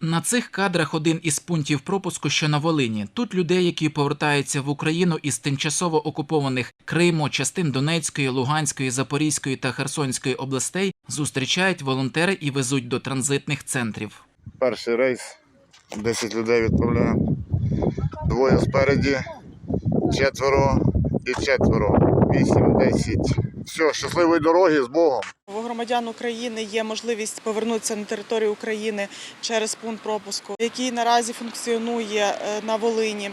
На цих кадрах один із пунктів пропуску, що на Волині. Тут людей, які повертаються в Україну із тимчасово окупованих Криму, частин Донецької, Луганської, Запорізької та Херсонської областей, зустрічають волонтери і везуть до транзитних центрів. Перший рейс, 10 людей відправляємо. Двоє спереді, четверо і четверо. Вісім, десять. Все, щасливої дороги з Богом. У громадян України є можливість повернутися на територію України через пункт пропуску, який наразі функціонує е, на Волині.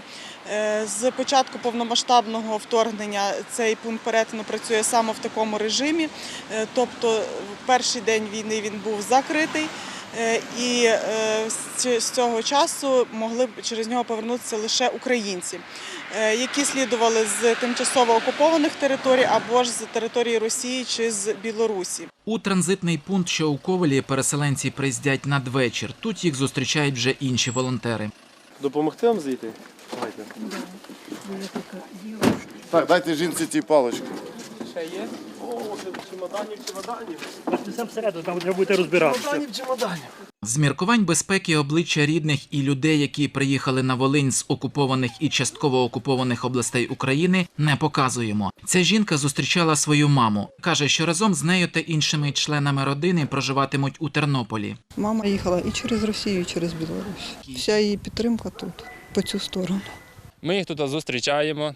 Е, З початку повномасштабного вторгнення цей пункт перетину працює саме в такому режимі. Е, Тобто, перший день війни він був закритий. І з цього часу могли б через нього повернутися лише українці, які слідували з тимчасово окупованих територій або ж з території Росії чи з Білорусі. У транзитний пункт, що у Ковелі, переселенці приїздять надвечір. Тут їх зустрічають вже інші волонтери. Допомогти вам зайти? Давайте. Так, дайте жінці ті палички. Ще є? О, чемоданів, чемоданів. Сам всередину, там треба буде розбиратися. Чемоданів, чемоданів. З міркувань безпеки обличчя рідних і людей, які приїхали на Волинь з окупованих і частково окупованих областей України, не показуємо. Ця жінка зустрічала свою маму. каже, що разом з нею та іншими членами родини проживатимуть у Тернополі. Мама їхала і через Росію, і через Білорусь. Вся її підтримка тут, по цю сторону. Ми їх тут зустрічаємо,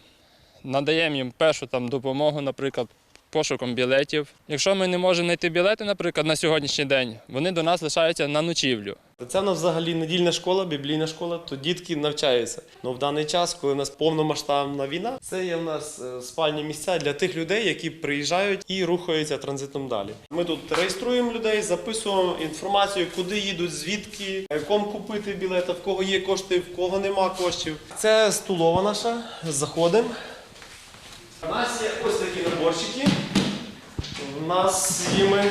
надаємо їм першу там допомогу, наприклад, пошуком білетів. Якщо ми не можемо знайти білети, наприклад, на сьогоднішній день, вони до нас лишаються на ночівлю. Це в нас взагалі недільна школа, біблійна школа, то дітки навчаються. Ну в даний час, коли у нас повномасштабна війна, це є в нас е, спальні місця для тих людей, які приїжджають і рухаються транзитом далі. Ми тут реєструємо людей, записуємо інформацію, куди їдуть, звідки, кому купити білети, в кого є кошти, в кого нема коштів. Це столова наша. Заходимо. У нас є ось такі наборчики. У нас їми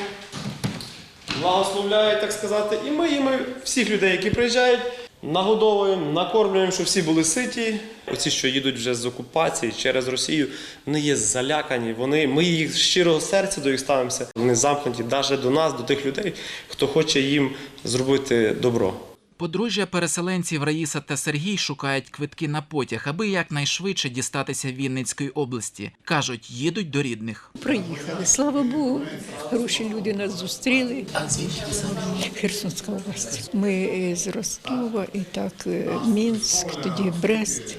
благословляють, так сказати, і ми їм всіх людей, які приїжджають, нагодовуємо, накормлюємо, щоб всі були ситі. Оці, що їдуть вже з окупації через Росію, вони є залякані. Вони, ми їх з щирого серця до їх ставимося. Вони замкнуті навіть до нас, до тих людей, хто хоче їм зробити добро. Подружжя переселенців Раїса та Сергій шукають квитки на потяг, аби якнайшвидше дістатися Вінницької області. кажуть, їдуть до рідних. Приїхали, слава Богу. Хороші люди нас зустріли. А звідки Херсонська область. Ми е, з Ростова, і так е, Мінськ, тоді Брест,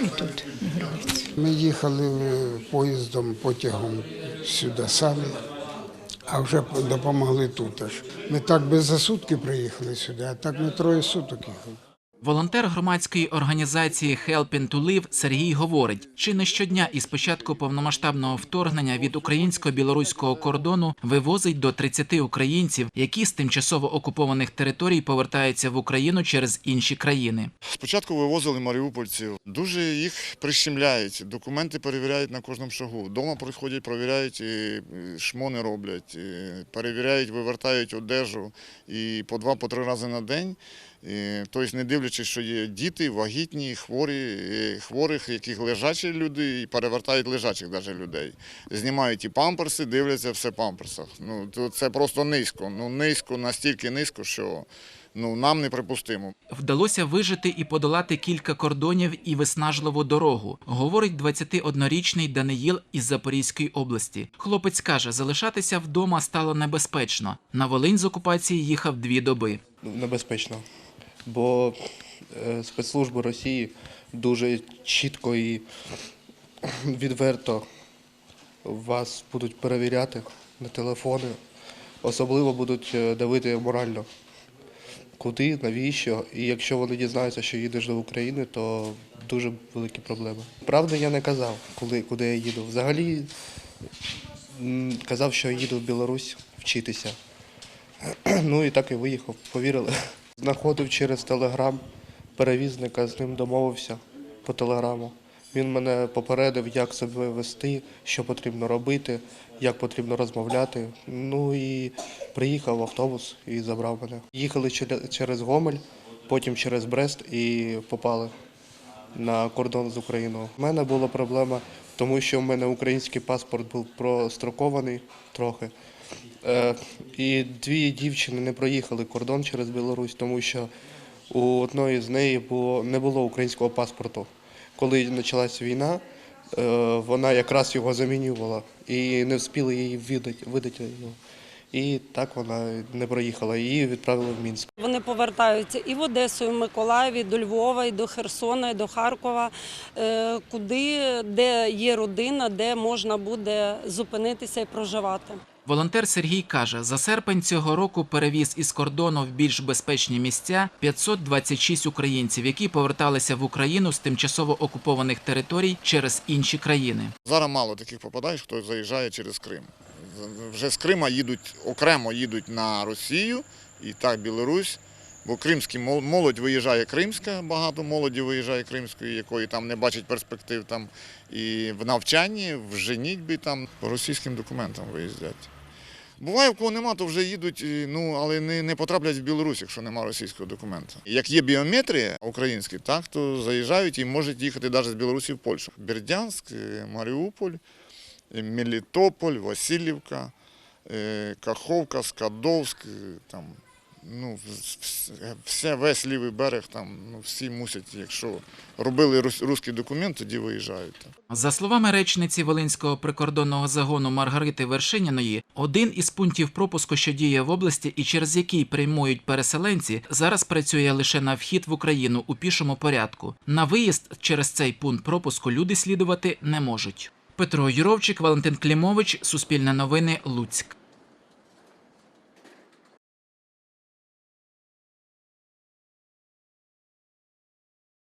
і тут на границі. Ми їхали е, поїздом, потягом сюди самі, а вже допомогли тут аж. Ми так би за сутки приїхали сюди, а так ми троє суток їхали. Волонтер громадської організації Helping to Live Сергій говорить, чи не щодня із початку повномасштабного вторгнення від українсько-білоруського кордону вивозить до 30 українців, які з тимчасово окупованих територій повертаються в Україну через інші країни. Спочатку вивозили маріупольців. Дуже їх прищемляють, документи перевіряють на кожному шагу. Дома приходять, перевіряють, і шмони роблять, і перевіряють, вивертають одежу і по два, по три рази на день. Тобто, не дивлячись, що є діти, вагітні, хворі, хворих, яких лежачі люди, і перевертають лежачих навіть людей. Знімають і памперси, дивляться все в памперсах. Ну, то це просто низько. Ну, низько, настільки низько, що ну, нам неприпустимо. Вдалося вижити і подолати кілька кордонів і виснажливу дорогу, говорить 21-річний Даниїл із Запорізької області. Хлопець каже, залишатися вдома стало небезпечно. На Волинь з окупації їхав дві доби. небезпечно, бо е, спецслужби Росії дуже чітко і відверто вас будуть перевіряти на телефони, особливо будуть е, давити морально. Куди, навіщо? І якщо вони дізнаються, що їдеш до України, то дуже великі проблеми. Правда, я не казав, коли, куди я їду. Взагалі казав, що їду в Білорусь вчитися. Ну і так і виїхав, повірили. Знаходив через телеграм перевізника, з ним домовився по телеграму. Він мене попередив, як себе вести, що потрібно робити, як потрібно розмовляти. Ну і приїхав в автобус і забрав мене. Їхали через Гомель, потім через Брест і попали на кордон з Україною. У мене була проблема, тому що в мене український паспорт був прострокований трохи. Е, І дві дівчини не проїхали кордон через Білорусь, тому що у одної з неї не було українського паспорту. Коли почалась війна, е, вона якраз його замінювала і не встигли її видати, його. І так вона не проїхала. Її відправили в Мінськ. Вони повертаються і в Одесу, і в Миколаїв, і до Львова, і до Херсона, і до Харкова, е, куди де є родина, де можна буде зупинитися і проживати. Волонтер Сергій каже, за серпень цього року перевіз із кордону в більш безпечні місця 526 українців, які поверталися в Україну з тимчасово окупованих територій через інші країни. Зараз мало таких попадаєш, хто заїжджає через Крим. Вже з Крима їдуть окремо їдуть на Росію і так Білорусь. Бо кримські мол- молодь виїжджає кримська, багато молоді виїжджає кримської, якої там не бачить перспектив там і в навчанні, в женітьбі там по російським документам виїздять. Буває, в кого нема, то вже їдуть, ну але не, не потраплять в Білорусь, якщо нема російського документа. Як є біометрія українська, так то заїжджають і можуть їхати навіть з Білорусі в Польщу. Бердянськ, е, Маріуполь, е, Мелітополь, Васильівка, е, Каховка, Скадовськ, там, ну, вс- вс- все, весь лівий берег, там, ну, всі мусять, якщо робили рус- русський документ, тоді виїжджають. За словами речниці Волинського прикордонного загону Маргарити Вершиніної, один із пунктів пропуску, що діє в області і через який приймують переселенці, зараз працює лише на вхід в Україну у пішому порядку. На виїзд через цей пункт пропуску люди слідувати не можуть. Петро Юровчик, Валентин Клімович, Суспільне новини, Луцьк.